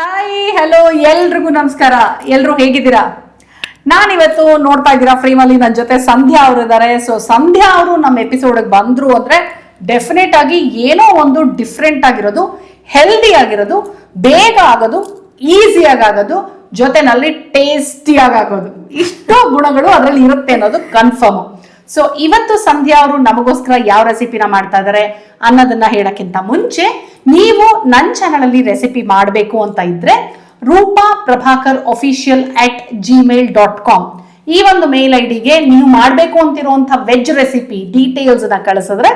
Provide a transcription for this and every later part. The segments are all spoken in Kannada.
ಹಾಯ್ ಹಲೋ ಎಲ್ರಿಗೂ ನಮಸ್ಕಾರ. ಎಲ್ರು ಹೇಗಿದ್ದೀರಾ? ನಾನಿವತ್ತು ನೋಡ್ತಾ ಇದ್ದೀರಾ ಫ್ರೀಮಲ್ಲಿ ನನ್ನ ಜೊತೆ ಸಂಧ್ಯಾ ಅವರು ಇದ್ದಾರೆ ಸೊ ಸಂಧ್ಯಾ ಅವರು ನಮ್ಮ ಎಪಿಸೋಡ್ ಬಂದ್ರು ಅಂದ್ರೆ ಡೆಫಿನೆಟ್ ಆಗಿ ಏನೋ ಒಂದು ಡಿಫ್ರೆಂಟ್ ಆಗಿರೋದು ಹೆಲ್ದಿ ಆಗಿರೋದು, ಬೇಗ ಆಗೋದು ಈಸಿಯಾಗಿ ಆಗೋದು, ಜೊತೆನಲ್ಲಿ ಟೇಸ್ಟಿಯಾಗಿ ಆಗೋದು. ಇಷ್ಟೋ ಗುಣಗಳು ಅದರಲ್ಲಿ ಇರುತ್ತೆ ಅನ್ನೋದು ಕನ್ಫರ್ಮ್ ಸೊ ಇವತ್ತು ಸಂಧ್ಯಾ ಅವರು ನಮಗೋಸ್ಕರ ಯಾವ ರೆಸಿಪಿನ ಮಾಡ್ತಾ ಇದ್ದಾರೆ ಅನ್ನೋದನ್ನ ಹೇಳಕ್ಕಿಂತ ಮುಂಚೆ, ನೀವು ನನ್ನ ಚಾನಲ್ ಅಲ್ಲಿ ರೆಸಿಪಿ ಮಾಡಬೇಕು ಅಂತ ಇದ್ರೆ Roopa Prabhakar official at gmail dot com ಈ ಒಂದು ಮೇಲ್ ಐ ಡಿಗೆ ನೀವು ಮಾಡಬೇಕು ಅಂತಿರುವಂಥ ವೆಜ್ ರೆಸಿಪಿ ಡೀಟೇಲ್ಸ್ನ ಕಳಿಸಿದ್ರೆ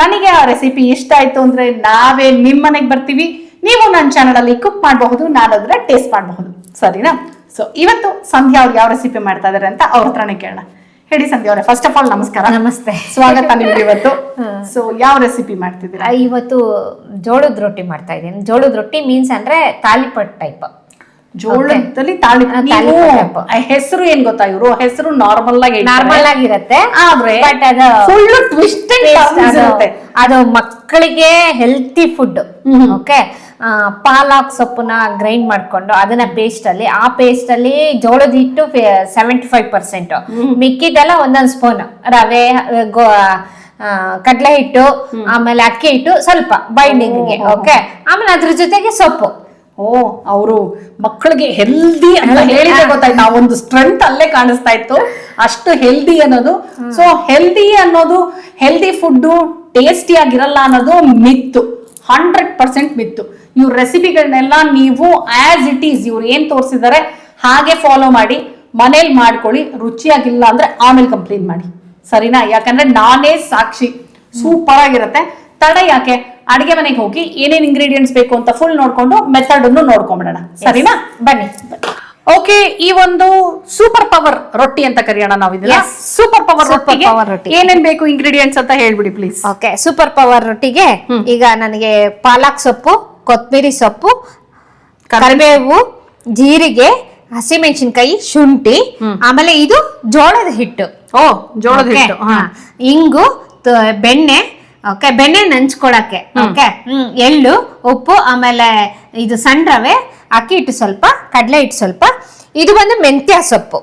ನನಗೆ ಆ ರೆಸಿಪಿ ಇಷ್ಟ ಆಯ್ತು ಅಂದ್ರೆ ನಾವೇ ನಿಮ್ಮ ಮನೆಗೆ ಬರ್ತೀವಿ. ನೀವು ನನ್ನ ಚಾನಲ್ ಅಲ್ಲಿ ಕುಕ್ ಮಾಡಬಹುದು, ನಾನು ಅದನ್ನ ಟೇಸ್ಟ್ ಮಾಡಬಹುದು. ಸರಿನಾ? ಸೊ ಇವತ್ತು ಸಂಧ್ಯಾ ಅವ್ರು ಯಾವ ರೆಸಿಪಿ ಮಾಡ್ತಾ ಇದಾರೆ ಅಂತ ಅವ್ರ ಹತ್ರನೇ ಕೇಳೋಣ. ಹೇಳಿ ಸಂಧ್ಯಾ ಅವರೇ ಫಸ್ಟ್ ಆಫ್ ಆಲ್ ನಮಸ್ಕಾರ. ನಮಸ್ತೆ. ಸ್ವಾಗತ ನಿಮ್ಗೆ ಇವತ್ತು. ಸೊ ಯಾವ ರೆಸಿಪಿ ಮಾಡ್ತಿದ್ದೀರಾ? ಇವತ್ತು ಜೋಳದ ರೊಟ್ಟಿ ಮಾಡ್ತಾ ಇದ್ದೀನಿ. ಜೋಳದ ರೊಟ್ಟಿ ಮೀನ್ಸ್ ಅಂದ್ರೆ ತಾಲಿಪಟ್ ಟೈಪ್ ಜೋಳದಲ್ಲಿ ತಾಳಿ ನೀವು. ಹೆಸರು ಏನ್ ಗೊತ್ತಾ ಇವರು? ಹೆಸರು ನಾರ್ಮಲ್ ಆಗಿ ನಾರ್ಮಲ್ ಆಗಿರತ್ತೆ. ಆದ್ರೆ ಬಟ್ ಅದು ಫುಲ್ ಟ್ವಿಸ್ಟ್ ಅದು ಮಕ್ಕಳಿಗೆ ಹೆಲ್ತಿ ಫುಡ್ ಓಕೆ ಪಾಲಾಕ್ ಸೊಪ್ಪನ್ನ ಗ್ರೈಂಡ್ ಮಾಡ್ಕೊಂಡು ಅದನ್ನ ಪೇಸ್ಟ್ ಅಲ್ಲಿ ಆ ಪೇಸ್ಟ್ ಅಲ್ಲಿ ಜೋಳದ ಹಿಟ್ಟು ಸೆವೆಂಟಿ ಫೈವ್ ಪರ್ಸೆಂಟ್ ಮಿಕ್ಕಿದೆಲ್ಲ ಒಂದೊಂದು ಸ್ಪೂನ್ ರವೆ ಗೋ ಕಡ್ಲೆ ಹಿಟ್ಟು ಆಮೇಲೆ ಅಕ್ಕಿ ಹಿಟ್ಟು ಸ್ವಲ್ಪ ಬೈಂಡಿಂಗ್ಗೆ ಓಕೆ ಆಮೇಲೆ ಅದ್ರ ಜೊತೆಗೆ ಸೊಪ್ಪು. ಓ ಅವರು ಮಕ್ಕಳಿಗೆ ಹೆಲ್ದಿ ಅಂತ ಹೇಳಿದ್ರೆ ಗೊತ್ತಾಯ್ತು. ಆ ಒಂದು ಸ್ಟ್ರೆಂತ್ ಅಲ್ಲೇ ಕಾಣಿಸ್ತಾ ಇತ್ತು. ಅಷ್ಟು ಹೆಲ್ದಿ ಅನ್ನೋದು. ಸೊ ಹೆಲ್ದಿ ಅನ್ನೋದು ಹೆಲ್ದಿ ಫುಡ್ ಟೇಸ್ಟಿ ಆಗಿರಲ್ಲ ಅನ್ನೋದು ಮಿತ್ತು. Hundred percent ಮಿತ್ತು. ಇವ್ರ ರೆಸಿಪಿಗಳನ್ನೆಲ್ಲ ನೀವು ಆಸ್ ಇಟ್ ಈಸ್ ಇವ್ರು ಏನ್ ತೋರಿಸಿದ್ದಾರೆ ಹಾಗೆ ಫಾಲೋ ಮಾಡಿ ಮನೇಲಿ ಮಾಡ್ಕೊಳ್ಳಿ ರುಚಿಯಾಗಿಲ್ಲ ಅಂದ್ರೆ ಆಮೇಲೆ ಕಂಪ್ಲೇಂಟ್ ಮಾಡಿ. ಸರಿನಾ? ಯಾಕಂದ್ರೆ ನಾನೇ ಸಾಕ್ಷಿ. ಸೂಪರ್ ಆಗಿರುತ್ತೆ. ತಡ ಯಾಕೆ? ಅಡಿಗೆ ಮನೆಗೆ ಹೋಗಿ ಏನೇನ್ ಇಂಗ್ರೀಡಿಯೆಂಟ್ಸ್ ಬೇಕು ಅಂತ ಫುಲ್ ನೋಡ್ಕೊಂಡು ಮೆಥಡ್ ಅನ್ನು ನೋಡ್ಕೊಂಡ್ಬಿಡೋಣ ಸರಿನಾ? ಬನ್ನಿ. ಓಕೆ ಈ ಒಂದು ಸೂಪರ್ ಪವರ್ ರೊಟ್ಟಿ ಅಂತ ಕರೆಯೋಣ ನಾವು ಇದನ್ನ. ಸೂಪರ್ ಪವರ್ ಪವರ್ ರೊಟ್ಟಿ. ಏನೇನ್ ಬೇಕು ಇಂಗ್ರೀಡಿಯೆಂಟ್ಸ್ ಅಂತ ಹೇಳ್ಬಿಡಿ ಪ್ಲೀಸ್ ಓಕೆ ಸೂಪರ್ ಪವರ್ ರೊಟ್ಟಿಗೆ ಈಗ ನನಗೆ ಪಾಲಕ್ ಸೊಪ್ಪು ಕೊತ್ತಂಬರಿ ಸೊಪ್ಪು ಕರಿಬೇವು ಜೀರಿಗೆ ಹಸಿಮೆಣಸಿನಕಾಯಿ ಶುಂಠಿ ಆಮೇಲೆ ಇದು ಜೋಳದ ಹಿಟ್ಟು. ಓ ಜೋಳದ ಹಿಟ್ಟು. ಹಾ. ಇಂಗು ಬೆಣ್ಣೆ ಓಕೆ ಬೆಣ್ಣೆ ನಂಚ್ಕೊಳಕ್ಕೆ. ಓಕೆ. ಹ್ಮ್ ಎಳ್ಳು ಉಪ್ಪು ಆಮೇಲೆ ಇದು ಸಣ್ಣ ರವೆ ಅಕ್ಕಿ ಹಿಟ್ಟು ಸ್ವಲ್ಪ ಕಡಲೆ ಹಿಟ್ಟು ಸ್ವಲ್ಪ. ಇದು ಬಂದು ಮೆಂತ್ಯ ಸೊಪ್ಪು.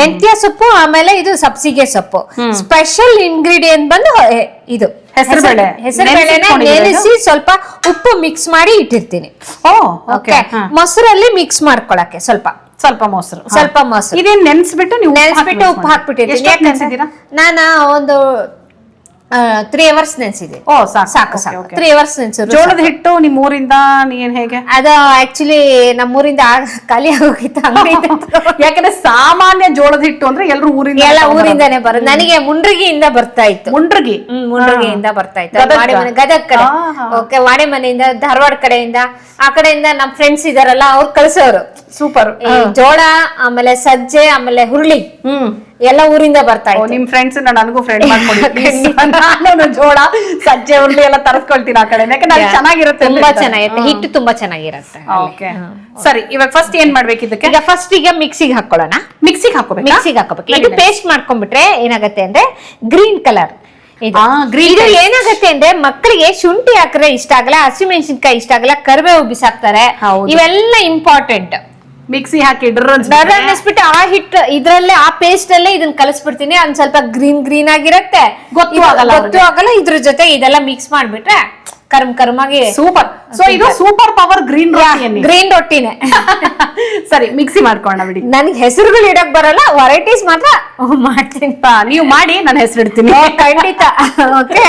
ಮೆಂತ್ಯ ಸೊಪ್ಪು ಆಮೇಲೆ ಇದು ಸಬ್ಸಿಗೆ ಸೊಪ್ಪು. ಸ್ಪೆಷಲ್ ಇಂಗ್ರೀಡಿಯೆಂಟ್ ಬಂದು ಇದು. ಹೆಸರುಬೇಳೆ. ಹೆಸರುಬೇಳೆನ ನೆನ್ಸಿಟ್ಕೊಂಡಿದ್ದೀರಾ ನೆನೆಸಿ ಸ್ವಲ್ಪ ಉಪ್ಪು ಮಿಕ್ಸ್ ಮಾಡಿ ಇಟ್ಟಿರ್ತೀನಿ. ಮೊಸರಲ್ಲಿ ಮಿಕ್ಸ್ ಮಾಡ್ಕೊಳಕ್ಕೆ ಸ್ವಲ್ಪ. ಸ್ವಲ್ಪ ಮೊಸರು. ಸ್ವಲ್ಪ ಮೊಸರು. ಇದೇನ್ ನೆನ್ಸ್ಬಿಟ್ಟು ನೀವು ನೆನೆಸ್ಬಿಟ್ಟು ಉಪ್ಪು ಹಾಕ್ಬಿಟ್ಟಿರ್ತೀನಿ. ನಾನು ಒಂದು ತ್ರೀ ಅವರ್ಸ್ ನೆನ್ಸಿದೆ. ಓ ಸಾಕು. ಸಾಕು ತ್ರೀ ಅವರ್ಸ್ ನೆನ್ಸಿದ್ರು ಜೋಳದ ಹಿಟ್ಟು ನಿಮ್ ಊರಿಂದ ನೀನ್ ಹೇಗೆ? ಅದ ಆಕ್ಚುಲಿ ನಮ್ಮೂರಿಂದ ಖಾಲಿ ಆಗೋಗಿತ್ತು ಯಾಕಂದ್ರೆ ಸಾಮಾನ್ಯ ಜೋಳದ ಹಿಟ್ಟು ಅಂದ್ರೆ ಎಲ್ರು ಊರಿಂದ ಎಲ್ಲ ಊರಿಂದಾನೆ ಬರೋದು ನನಗೆ ಮುಂಡ್ರಿಗಿಯಿಂದ ಬರ್ತಾ ಇತ್ತು. ಮುಂಡ್ರಗಿ? ಮುಂಡ್ರಿಗಿಯಿಂದ ಬರ್ತಾ ಇತ್ತು. ಗದಗ? ಕಡೆ. ಓಕೆ ವಾಡೆ ಮನೆಯಿಂದ ಧಾರವಾಡ ಕಡೆಯಿಂದ. ಆ ಕಡೆಯಿಂದ ನಮ್ ಫ್ರೆಂಡ್ಸ್ ಇದಾರಲ್ಲ ಅವ್ರು ಕಳ್ಸೋರು. ಸೂಪರ್ ಜೋಳ ಆಮೇಲೆ ಸಜ್ಜೆ ಆಮೇಲೆ ಹುರುಳಿ. ಹ್ಮ್. ಎಲ್ಲ ಊರಿಂದ ಬರ್ತಾ ಇತ್ತು. ನಿಮ್ ಫ್ರೆಂಡ್ಸ್ ನನಗೂ ಫ್ರೆಂಡ್ ಮಾಡ್ಕೊಡಿ ಜೋಳ ಸಜ್ಜೆ ಉಂಡೆ ಎಲ್ಲ ತರಿಸ್ಕೊಳ್ತೀನಿ ಆ ಕಡೆ ಯಾಕಂದ್ರೆ ಚೆನ್ನಾಗಿರುತ್ತೆ ತುಂಬಾ. ಚೆನ್ನಾಗಿರುತ್ತೆ. ಹಿಟ್ಟು ತುಂಬಾ ಚೆನ್ನಾಗಿರುತ್ತೆ ಓಕೆ ಸರಿ ಇವಾಗ ಫಸ್ಟ್ ಏನ್ ಮಾಡ್ಬೇಕು ಇದಕ್ಕೆ? ಈಗ ಫಸ್ಟ್ ಈಗ ಮಿಕ್ಸಿಗೆ ಹಾಕೊಳ್ಳೋಣ. ಮಿಕ್ಸಿಗೆ ಹಾಕೋಬೇಕು ಮಿಕ್ಸಿಗೆ ಹಾಕೋಬೇಕು ಇದು ಪೇಸ್ಟ್ ಮಾಡ್ಕೊಂಡ್ಬಿಟ್ರೆ ಏನಾಗುತ್ತೆ ಅಂದ್ರೆ ಗ್ರೀನ್ ಕಲರ್ ಇದು. ಏನಾಗತ್ತೆ ಅಂದ್ರೆ ಮಕ್ಕಳಿಗೆ ಶುಂಠಿ ಹಾಕಿದ್ರೆ ಇಷ್ಟ ಆಗಲ್ಲ ಹಸಿಮೆಣಸಿನ್ಕಾಯಿ ಇಷ್ಟ ಆಗಲ್ಲ ಕರ್ಬೇವು ಬಿಸಾಕ್ತಾರೆ. ಇವೆಲ್ಲ ಇಂಪಾರ್ಟೆಂಟ್ ಮಿಕ್ಸಿ ಹಾಕಿ ಅನ್ನಿಸ್ಬಿಟ್ಟು ಆ ಹಿಟ್ ಇದ್ರಲ್ಲೇ ಆ ಪೇಸ್ಟ್ ಅಲ್ಲೇ ಇದನ್ನ ಕಲಿಸ್ಬಿಡ್ತೀನಿ. ಒಂದ್ ಸ್ವಲ್ಪ ಗ್ರೀನ್ ಗ್ರೀನ್ ಆಗಿರತ್ತೆ. ಗೊತ್ತು ಆಗಲ್ಲ ಗೊತ್ತು ಆಗಲ್ಲ ಇದ್ರ ಜೊತೆ ಇದೆಲ್ಲ ಮಿಕ್ಸ್ ಮಾಡ್ಬಿಟ್ರೆ ಕರ್ಮ್ ಕರ್ಮಾಗಿ ಸೂಪರ್ ಸೊ ಇದು ಸೂಪರ್ ಪವರ್ ಗ್ರೀನ್ ಗ್ರೀನ್ ರೊಟ್ಟಿನೇ ಸರಿ ಮಿಕ್ಸಿ ಮಾಡ್ಕೊಂಡ ಬಿಡಿ. ನನ್ಗೆ ಹೆಸರುಗಳು ಇಡಕ್ ಬರಲ್ಲ ವೆರೈಟೀಸ್ ಮಾತ್ರ. ಮಾಡ್ತೀನಿ ಪಾ, ನೀವು ಮಾಡಿ ನಾನು ಹೆಸರು ಇಡ್ತೀನಿ ಖಂಡಿತ. ಓಕೆ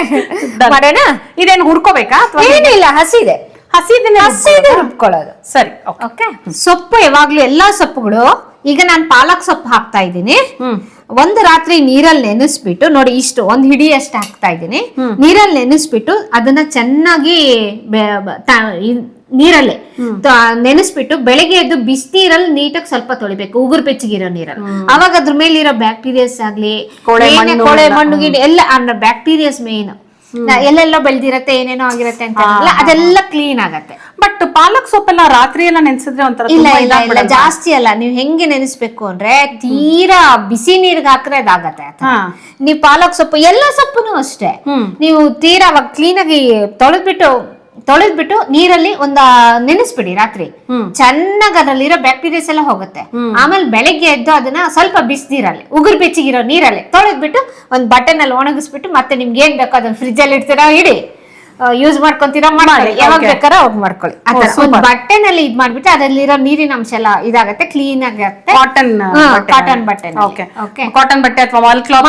ಮಾಡೋಣ? ಇದೇನು ಹುಡ್ಕೋಬೇಕಾ ಏನಿಲ್ಲ ಹಸಿದೆ. ಹಸಿದನ್ನ ಹಸಿದು ರುಬ್ಕೊಳ್ಳೋದು. ಸರಿ. ಓಕೆ ಸೊಪ್ಪು ಯಾವಾಗ್ಲೂ ಎಲ್ಲಾ ಸೊಪ್ಪುಗಳು ಈಗ ನಾನು ಪಾಲಕ್ ಸೊಪ್ಪು ಹಾಕ್ತಾ ಇದ್ದೀನಿ. ಒಂದು ರಾತ್ರಿ ನೀರಲ್ಲಿ ನೆನೆಸ್ಬಿಟ್ಟು ನೋಡಿ ಇಷ್ಟು ಒಂದ್ ಹಿಡಿ ಅಷ್ಟು ಹಾಕ್ತಾ ಇದ್ದೀನಿ. ನೀರಲ್ಲಿ ನೆನೆಸ್ಬಿಟ್ಟು ಅದನ್ನ ಚೆನ್ನಾಗಿ ನೀರಲ್ಲೇ ನೆನೆಸ್ಬಿಟ್ಟು ಬೆಳಗ್ಗೆ ಎದ್ದು ಬಿಸಿನೀರಲ್ಲಿ ನೀಟಾಗಿ ಸ್ವಲ್ಪ ತೊಳಿಬೇಕು ಉಗುರು ಬೆಚ್ಚಗಿರೋ ನೀರಲ್ಲಿ. ಅವಾಗ ಅದ್ರ ಮೇಲಿರೋ ಬ್ಯಾಕ್ಟೀರಿಯಾಸ್ ಆಗ್ಲಿ ಕೊಳೆ ಮಣ್ಣು ಎಲ್ಲ. ಬ್ಯಾಕ್ಟೀರಿಯಾಸ್ ಮೇನ್ ಎಲ್ಲೆಲ್ಲೋ ಬೆಳ್ದಿರತ್ತೆ ಏನೇನೋ ಆಗಿರತ್ತೆ ಅಂತ ಅದೆಲ್ಲ ಕ್ಲೀನ್ ಆಗತ್ತೆ. ಬಟ್ ಪಾಲಕ್ ಸೊಪ್ಪೆಲ್ಲ ರಾತ್ರಿ ಎಲ್ಲ ನೆನ್ಸಿದ್ರೆ ಒಂಥರ ಇಲ್ಲ ಇಲ್ಲ ಇಲ್ಲ ಜಾಸ್ತಿ ಅಲ್ಲ. ನೀವು ಹೆಂಗೆ ನೆನೆಸ್ಬೇಕು ಅಂದ್ರೆ ತೀರಾ ಬಿಸಿ ನೀರ್ಗೆ ಹಾಕ್ರೆ ಅದಾಗತ್ತೆ. ನೀವು ಪಾಲಕ್ ಸೊಪ್ಪು ಎಲ್ಲ ಸೊಪ್ಪುನು ಅಷ್ಟೇ. ನೀವು ತೀರಾ ಅವಾಗ ಕ್ಲೀನ್ ಆಗಿ ತೊಳೆದ್ಬಿಟ್ಟು ತೊಳೆದ್ಬಿಟ್ಟು ನೀರಲ್ಲಿ ಒಂದ ನೆನೆಸ್ಬಿಡಿ ರಾತ್ರಿ. ಚೆನ್ನಾಗಿ ಅದ್ರಲ್ಲಿರೋ ಬ್ಯಾಕ್ಟೀರಿಯಾಸ್ ಎಲ್ಲ ಹೋಗುತ್ತೆ. ಆಮೇಲೆ ಬೆಳಗ್ಗೆ ಎದ್ದು ಅದನ್ನ ಸ್ವಲ್ಪ ಬಿಸಿ ನೀರಲ್ಲಿ ಉಗುರು ಬೆಚ್ಚಗಿರೋ ನೀರಲ್ಲಿ ತೊಳೆದ್ಬಿಟ್ಟು ಒಂದ್ ಬಟನ್ ಒಣಗಿಸ್ಬಿಟ್ಟು ಮತ್ತೆ ನಿಮ್ಗೆ ಏನ್ ಬೇಕೋ ಅದನ್ನ ಫ್ರಿಜ್ ಅಲ್ಲಿ ಇಡ್ತೀರಾ ಇಡಿ. ಯೂಸ್ ಮಾಡ್ಕೊಂತೀರಾ ಮಾಡ್ಕೊಳ್ಳಿ. ಮಾಡಿ, ಯಾವಾಗ. ಬೇಕಾದ್ರೆ ಅವಾಗ ಮಾಡ್ಕೊಳ್ಳಿ. ಆ ಓ, ಥರ. ಒಂದ್ ಬಟ್ಟೆನಲ್ಲಿ ಇದ್ ಮಾಡ್ಬಿಟ್ಟು ಅದ್ರಲ್ಲಿರೋ ನೀರಿನ ಅಂಶ ಎಲ್ಲ ಇದಾಗತ್ತೆ ಕ್ಲೀನ್ ಆಗಿರುತ್ತೆ ಕಾಟನ್ ಕಾಟನ್ ಬಟ್ಟೆ ಓಕೆ ಓಕೆ ಕಾಟನ್ ಬಟ್ಟೆ ಅಥವಾ ವಾಲ್ ಕ್ಲಾತ್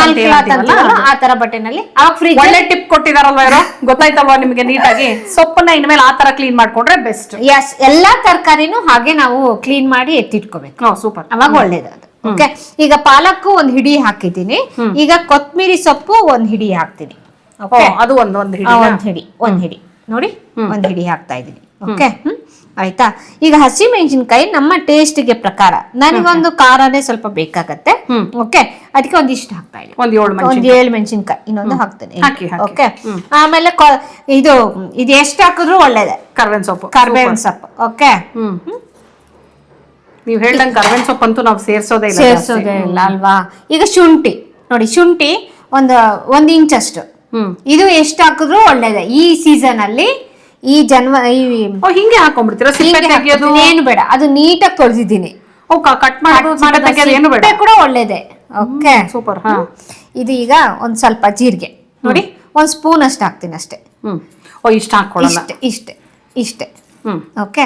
ಆ ತರ ಬಟ್ಟೆನಲ್ಲಿ. ಅವಾಗ ಫ್ರೀ ಒಳ್ಳೆ ಟಿಪ್ ಕೊಟ್ಟಿದಾರಲ್ವಾ ಇರೋ ಗೊತ್ತಾಯ್ತಲ್ವಾ ನಿಮಗೆ ನೀಟಾಗಿ? ಸೊಪ್ಪನ್ನ ಇನ್ಮೇಲೆ ಆ ತರ ಕ್ಲೀನ್ ಮಾಡ್ಕೊಂಡ್ರೆ ಬೆಸ್ಟ್ ಎಸ್ ಎಲ್ಲಾ ತರಕಾರಿನೂ ಹಾಗೆ ನಾವು ಕ್ಲೀನ್ ಮಾಡಿ ಎತ್ತಿಟ್ಕೋಬೇಕು. ಸೂಪರ್ ಅವಾಗ ಒಳ್ಳೇದು ಓಕೆ ಈಗ ಪಾಲಕ್ಕು ಒಂದ್ ಹಿಡಿ ಹಾಕಿದ್ದೀನಿ. ಈಗ ಕೊತ್ಮಿರಿ ಸೊಪ್ಪು ಒಂದ್ ಹಿಡಿ ಹಾಕ್ತೀನಿ. ಅದು ಒಂದು ಒಂದು ಹಿಡಿ ಒಂದ್ ಹಿಡಿ ಒಂದ್ ಹಿಡಿ. ನೋಡಿ ಒಂದ್ ಹಿಡಿ ಹಾಕ್ತಾ ಇದೀನಿ. ಓಕೆ ಆಯ್ತಾ? ಈಗ ಹಸಿ ಮೆಣಸಿನಕಾಯಿ ನಮ್ಮ ಟೇಸ್ಟ್ಗೆ ಪ್ರಕಾರ ನನಗೊಂದು ಖಾರನೇ ಸ್ವಲ್ಪ ಬೇಕಾಗತ್ತೆ. ಓಕೆ ಅದಕ್ಕೆ ಒಂದಿಷ್ಟು ಹಾಕ್ತಾ ಇದ್ದೀನಿ ಒಂದ್ ಏಳು ಮೆಣಸಿನಕಾಯಿ. ಏಳು ಮೆಣಸಿನ್ಕಾಯಿ. ಇನ್ನೊಂದು ಹಾಕ್ತೇನೆ. ಹಾಕಿ, ಹಾಕಿ. ಓಕೆ ಆಮೇಲೆ ಇದು ಇದು ಎಷ್ಟು ಹಾಕಿದ್ರು ಒಳ್ಳೇದೆ. ಕರ್ಬೇವಿನ ಸೊಪ್ಪು. ಕರ್ಬೇವಿನ ಸೊಪ್ಪು. ಓಕೆ ನೀವು ಹೇಳ್ದಂಗೆ ಕರ್ಬೇವಿನ ಸೊಪ್ಪು ಅಂತೂ ನಾವು ಸೇರ್ಸೋದೇ ಇಲ್ಲ. ಸೇರ್ಸೋದೇ ಇಲ್ಲ ಅಲ್ವಾ? ಈಗ ಶುಂಠಿ. ನೋಡಿ ಶುಂಠಿ ಒಂದು ಒಂದ್ ಇಂಚಷ್ಟು. ಅಷ್ಟು ಹ್ಮ್. ಇದು ಎಷ್ಟು ಹಾಕಿದ್ರು ಒಳ್ಳೇದೆ. ಈ ಸೀಸನ್ ಅಲ್ಲಿ ಈ ಜನ್ವ ಈ ಓ ಹಿಂಗೆ ಹಾಕೊಂಡ್ಬಿಡ್ತೀರಾ? ಸಿಪ್ಪೆ ಹೀಗೆ ತೆಗಿಯೋದು? ಹಾಕ್ತೀನಿ, ಏನು ಬೇಡ. ಅದು ನೀಟಾಗಿ ತೊಳೆದಿದ್ದೀನಿ. ಓ ಕಟ್ ಮಾಡೋದು ಸಿಪ್ಪೆ ತೆಗಿಯೋದು ಏನು ಬೇಡ? ಕೂಡ ಒಳ್ಳೇದೆ. Okay super. ಹಾ ಇದು ಈಗ ಒಂದ್ ಸ್ವಲ್ಪ ಜೀರಿಗೆ. ನೋಡಿ. ಒಂದ್ ಸ್ಪೂನ್ ಅಷ್ಟು ಹಾಕ್ತೀನಿ ಅಷ್ಟೇ. ಹ್ಮ್. ಓ ಇಷ್ಟ ಹಾಕೊಳ್ಳಲ್ಲ ಇಷ್ಟೇ ಇಷ್ಟೇ ಇಷ್ಟೇ. ಹ್ಮ್. ಓಕೆ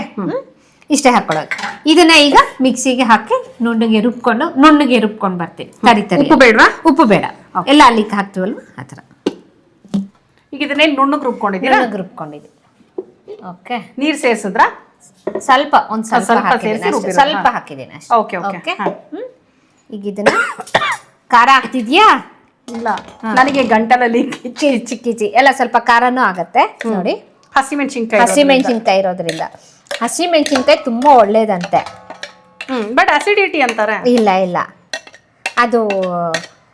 ಇಷ್ಟೇ ಹಾಕೊಳ್ಳೋದು. ಇದನ್ನ ಈಗ ಮಿಕ್ಸಿಗೆ ಹಾಕಿ ನುಣ್ಣಗೆ ರುಬ್ಕೊಂಡು ನುಣ್ಣಗೆ ರುಬ್ಕೊಂಡು ಬರ್ತೀನಿ. ತರಿ ತರಿ. ಉಪ್ಪು ಬೇಡ್ವಾ? ಉಪ್ಪು ಬೇಡ. ಎಲ್ಲ ಅಲ್ಲಿಗೆ ಹಾಕ್ತೀವಲ್ವ? ಆತರ ಥರ. ಈಗ ಇದನ್ನೇನು ನುಣ್ಣಗೆ ರುಬ್ಕೊಂಡಿದ್ದೀರಾ? ನುಣ್ಣಗೆ ರುಬ್ಕೊಂಡಿದ್ದೀನಿ ಓಕೆ ನೀರು ಸೇರಿಸಿದ್ರ? ಸ್ವಲ್ಪ ಒಂದು ಸ್ವಲ್ಪ ಸ್ವಲ್ಪ ಹಾಕಿದ್ದೀನಿ ಸೇರ್ಸಿ ಅಷ್ಟೇ. ರುಬ್ಬಿರೋದು, ಸ್ವಲ್ಪ. ಹಾಕಿದ್ದೀನಿ ಅಷ್ಟೇ. ಓಕೆ ಹಾ. ಹ್ಮ್. ಈಗ ಇದನ್ನ ಖಾರ ಹಾಕ್ತಿದ್ಯಾ ಇಲ್ಲ. ನನಗೆ ಗಂಟಲಲ್ಲಿ ಚಿಕ್ಕಿ ಚಿಕ್ಕಿ ಎಲ್ಲ ಸ್ವಲ್ಪ ಖಾರನೂ ಆಗತ್ತೆ. ನೋಡಿ. ಹಸಿ ಮೆಣಸಿನ್ಕಾಯಿ ಹಸಿ ಮೆಣಸಿನ್ಕಾಯಿ ಇರೋದ್ರಿಂದ. ಹಸಿ ಮೆಣಸಿನ್ಕಾಯಿ ತುಂಬಾ ಒಳ್ಳೇದಂತೆ. ಹ್ಮ್ ಬಟ್ ಅಸಿಡಿಟಿ ಅಂತಾರೆ. ಇಲ್ಲ ಇಲ್ಲ. ಅದು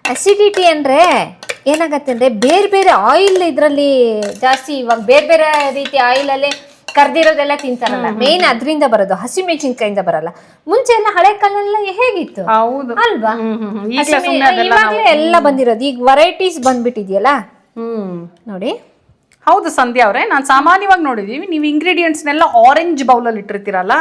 ಅಸಿಡಿಟಿ ಅಂದರೆ ಏನಾಗತ್ತೆ ಅಂದರೆ ಬೇರೆ ಬೇರೆ ಆಯಿಲ್ ಇದರಲ್ಲಿ ಜಾಸ್ತಿ ಇವಾಗ ಬೇರೆ ಬೇರೆ ರೀತಿ ಆಯಿಲಲ್ಲೇ ಕರ್ದಿರೋದೆಲ್ಲ ತಿಂತಾರಲ್ಲ. ಮೇನ್ ಅದರಿಂದ ಬರೋದು ಹಸಿ ಮೆಣಸಿನ್ಕಾಯಿಂದ ಬರಲ್ಲ. ಮುಂಚೆ ಎಲ್ಲ ಹಳೆ ಕಾಲೆಲ್ಲ ಹೇಗಿತ್ತು? ಅಲ್ವಾ? ಇವಾಗ್ಲೇ ಎಲ್ಲ ಬಂದಿರೋದು. ಈಗ ವೆರೈಟೀಸ್ ಬಂದ್ಬಿಟ್ಟಿದೆಯಲ್ಲ? ಹ್ಮ್. ನೋಡಿ. ಹೌದು ಸಂಧ್ಯಾ ಅವ್ರೆ ನಾನ್ ಸಾಮಾನ್ಯವಾಗಿ ನೋಡಿದೀವಿ ನೀವು ಇಂಗ್ರೀಡಿಯೆಂಟ್ಸ್ನೆಲ್ಲ ಆರೆಂಜ್ ಬೌಲಲ್ಲಿ ಇಟ್ಟಿರ್ತೀರಲ್ಲ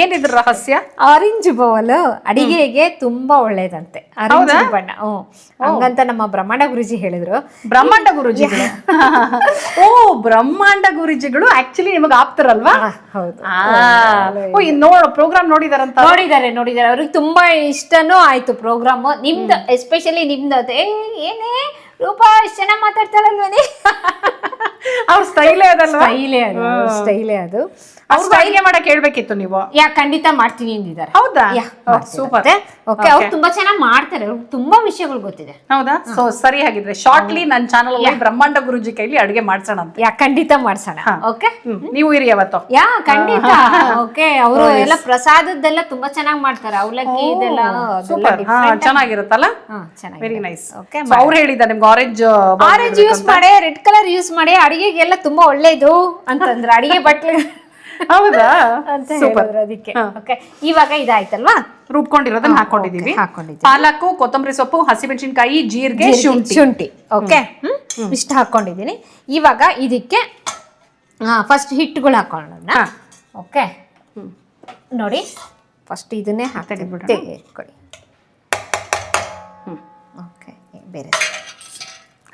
ಏನಿದ್ರ ರಹಸ್ಯ? ಆರೆಂಜ್ ಬೌಲ್ ಅಡಿಗೆಗೆ ತುಂಬಾ ಒಳ್ಳೇದಂತೆ. ಆರೆಂಜ್ ಬಣ್ಣ ಹ್ಮ್ ಹಂಗಂತ ನಮ್ಮ ಬ್ರಹ್ಮಾಂಡ ಗುರುಜಿ ಹೇಳಿದ್ರು. ಬ್ರಹ್ಮಾಂಡ ಗುರುಜಿಗಳು? ಓ ಬ್ರಹ್ಮಾಂಡ ಗುರುಜಿಗಳು ಆಕ್ಚುಲಿ ನಿಮಗೆ ಆಪ್ತಾರಲ್ವಾ ಹೌದು. ಓ ಇನ್ ನೋಡ್ ಪ್ರೋಗ್ರಾಮ್ ನೋಡಿದಾರಂತ ನೋಡಿದ್ದಾರೆ ನೋಡಿದ್ದಾರೆ ಅವ್ರಿಗೆ ತುಂಬಾ ಇಷ್ಟನೂ ಆಯ್ತು ಪ್ರೋಗ್ರಾಮ್ ನಿಮ್ದು ಎಸ್ಪೆಷಲಿ ನಿಮ್ದು ಅದೇ ಏನೇ ರೂಪಾ ಎಷ್ಟು ಚೆನ್ನಾಗಿ ಮಾತಾಡ್ತಾಳಲ್ವೇ ಅವ್ರ ಸ್ಟೈಲೇ ಅದಲ್ವಾ? ಸ್ಟೈಲೇ ಅದು ಸ್ಟೈಲೇ ಅದು. ಅವ್ರಿಗೆ ಸ್ಟೈಲೇ ಮಾಡಕ್ ಹೇಳ್ಬೇಕಿತ್ತು ನೀವು. ಯಾ ಖಂಡಿತ ಮಾಡ್ತೀನಿ ಅಂದಿದ್ದಾರೆ. ಹೌದಾ? ಸೂಪರ್. ಓಕೆ ಅವ್ರು ತುಂಬಾ ಚೆನ್ನಾಗಿ ಮಾಡ್ತಾರೆ ಅವ್ರಿಗೆ ತುಂಬಾ ವಿಷಯಗಳು ಗೊತ್ತಿದೆ. ಹೌದಾ? ಸೊ ಸರಿ ಹಾಗಿದ್ರೆ ಶಾರ್ಟ್ಲಿ ನನ್ನ ಚಾನಲ್ ಅಲ್ಲಿ ಬ್ರಹ್ಮಾಂಡ ಗುರುಜಿ ಕೈಲಿ ಅಡುಗೆ ಮಾಡ್ಸೋಣ ಅಂತ. ಯಾ ಖಂಡಿತ ಮಾಡ್ಸೋಣ. ಓಕೆ? ನೀವು ಇರಿ ಅವತ್ತು. ಯಾ ಖಂಡಿತ. ಓಕೆ ಅವರು ಎಲ್ಲ ಪ್ರಸಾದದ್ದೆಲ್ಲ ತುಂಬಾ ಚೆನ್ನಾಗಿ ಮಾಡ್ತಾರೆ. ಅವಲಕ್ಕಿ ಇದೆಲ್ಲ ಸೂಪರ್. ಹಾ ಚೆನ್ನಾಗಿರುತ್ತಲ್ಲ? ವೆರಿ ನೈಸ್ ಓಕೆ ಅವ್ರು ಹೇಳಿದ್ದಾರೆ ನಿಮ್ಗೆ ಆರೆಂಜ್ ಆರೆಂಜ್ ಯೂಸ್ ಮಾಡಿ ರೆಡ್ ಕಲರ್ ಯೂಸ್ ಮಾಡಿ ಅಡಿಗೆಗೆಲ್ಲ ತುಂಬಾ ಒಳ್ಳೇದು ಅಂತಂದ್ರೆ ಅಡಿಗೆ ಬಟ್ಲೆ ಹೌದಾ? ಅಂತ ಹೇಳಿದ್ರು ಅದಕ್ಕೆ. ಓಕೆ ಇವಾಗ ಇದಾಯ್ತಲ್ವಾ? ರುಬ್ಕೊಂಡಿರೋದನ್ನ ಹಾಕೊಂಡಿದೀವಿ. ಹಾಕೊಂಡಿದ್ದೀವಿ. ಕೊತ್ತಂಬರಿ ಸೊಪ್ಪು ಹಸಿಮೆಣಸಿನಕಾಯಿ ಜೀರಿಗೆ ಶುಂಠಿ. ಶುಂಠಿ. ಓಕೆ ಇಷ್ಟ ಹಾಕೊಂಡಿದ್ದೀನಿ ಇವಾಗ ಇದಕ್ಕೆ ಫಸ್ಟ್ ಹಿಟ್ಟುಗಳು ಹಾಕೊಳ್ಳೋಣ. ಓಕೆ ನೋಡಿ ಫಸ್ಟ್ ಇದನ್ನೇ ಹಾಕಿ? ಹ್ಮ್. ಓಕೆ ಬೇರೆ